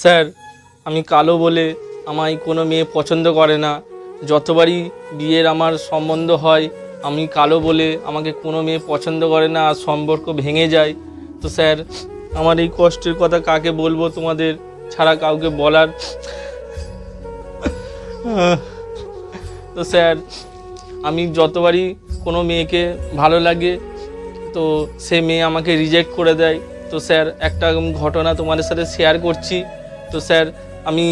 Sir, আমি কালো বলে আমায় কোনো মেয়ে পছন্দ করে না। যতবারই বিয়ের আমার সম্বন্ধ হয়, আমি কালো বলে আমাকে কোনো মেয়ে পছন্দ করে না আর সম্পর্ক ভেঙে যায়। তো স্যার, আমার এই কষ্টের কথা কাকে বলব তোমাদের ছাড়া কাউকে বলার? তো স্যার, আমি যতবারই কোনো মেয়েকে ভালো লাগে, তো সে মেয়ে আমাকে রিজেক্ট করে দেয়। তো স্যার, একটা ঘটনা তোমাদের সাথে শেয়ার করছি। তো স্যার, আমি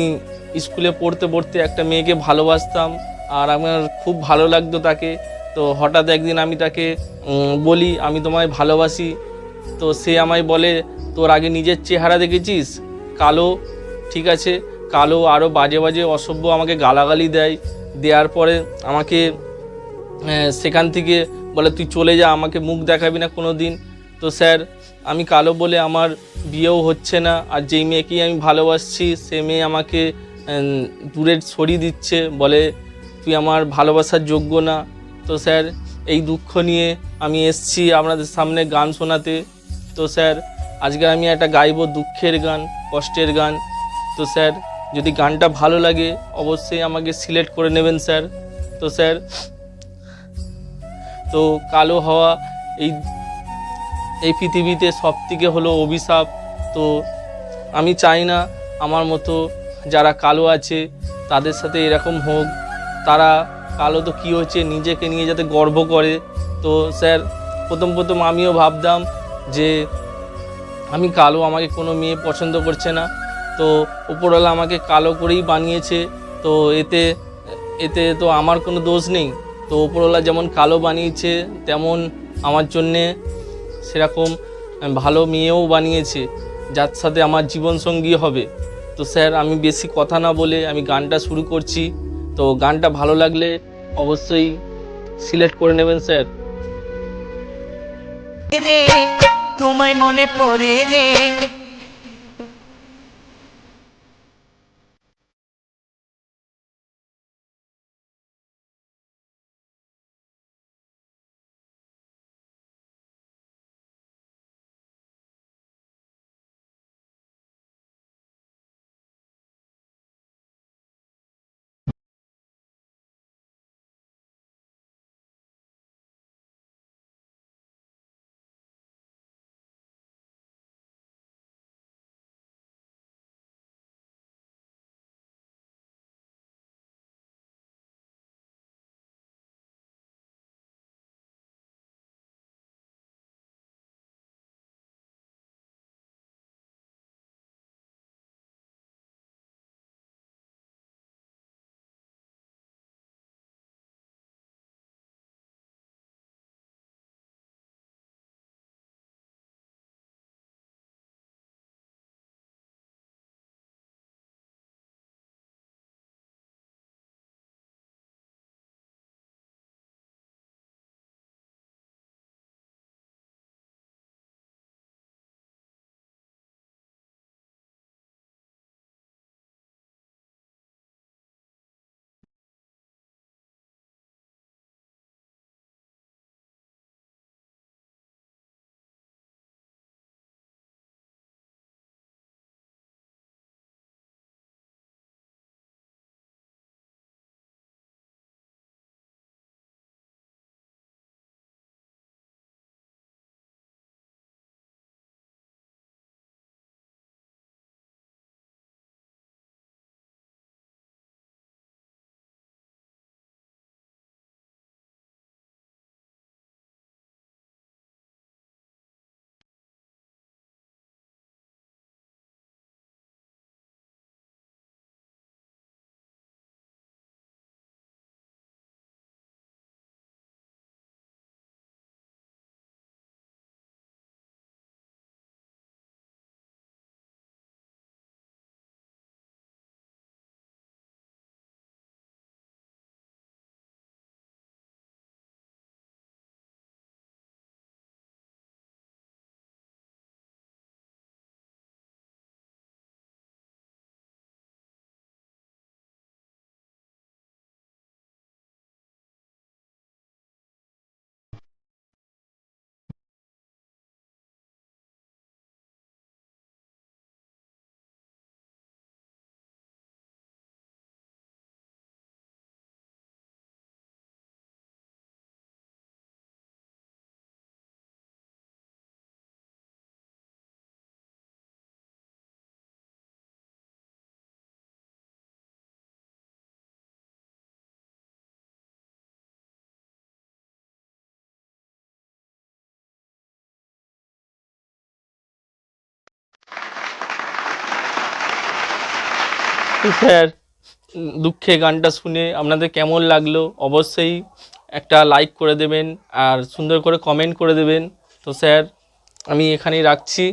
স্কুলে পড়তে পড়তে একটা মেয়েকে ভালোবাসতাম আর আমার খুব ভালো লাগতো তাকে। তো হঠাৎ একদিন আমি তাকে বলি, আমি তোমায় ভালোবাসি। তো সে আমায় বলে, তোর আগে নিজের চেহারা দেখেছিস? কালো, ঠিক আছে? কালো আরও বাজে বাজে, অসভ্য আমাকে গালাগালি দেয়। দেওয়ার পরে আমাকে সেখান থেকে বলে, তুই চলে যা, আমাকে মুখ দেখাবি না কোনো দিন তো স্যার আমি কালো বলে আমার বিয়েও হচ্ছে না আর যেই মেয়েকেই আমি ভালোবাসছি সে মেয়ে আমাকে উম, দূরে সরিয়ে দিচ্ছে বলে তুই আমার ভালোবাসার যোগ্য না। তো স্যার এই দুঃখ নিয়ে আমি এসছি আপনাদের সামনে গান শোনাতে। তো স্যার আজকে আমি একটা গাইবো দুঃখের গান কষ্টের গান। তো স্যার যদি গানটা ভালো লাগে অবশ্যই আমাকে সিলেক্ট করে নেবেন স্যার। তো স্যার তো কালো হওয়া এই এই পৃথিবীতে সব থেকে হলো অভিশাপ। তো আমি চাই না আমার মতো যারা কালো আছে, তাদের সাথে এরকম হোক। তারা কালো তো কী হচ্ছে, নিজেকে নিয়ে যাতে গর্ব করে। তো স্যার, প্রথম প্রথম আমিও ভাবতাম যে আমি কালো, আমাকে কোনো মেয়ে পছন্দ করছে না। তো উপরওয়ালা আমাকে কালো করেই বানিয়েছে। তো এতে এতে তো আমার কোনো দোষ নেই। তো উপরওয়ালা যেমন কালো বানিয়েছে, তেমন আমার জন্যে সেরকম ভালো মেয়েও বানিয়েছে, যার সাথে আমার জীবনসঙ্গী হবে। তো স্যার, আমি বেশি কথা না বলে আমি গানটা শুরু করছি। তো গানটা ভালো লাগলে অবশ্যই সিলেক্ট করে নেবেন, স্যার। তোমায় মনে পড়ে রে। স্যার, দুঃখে গানটা শুনে আপনাদের কেমন লাগল? অবশ্যই একটা লাইক করে দেবেন আর সুন্দর করে কমেন্ট করে দেবেন। তো স্যার, আমি এখানেই রাখছি।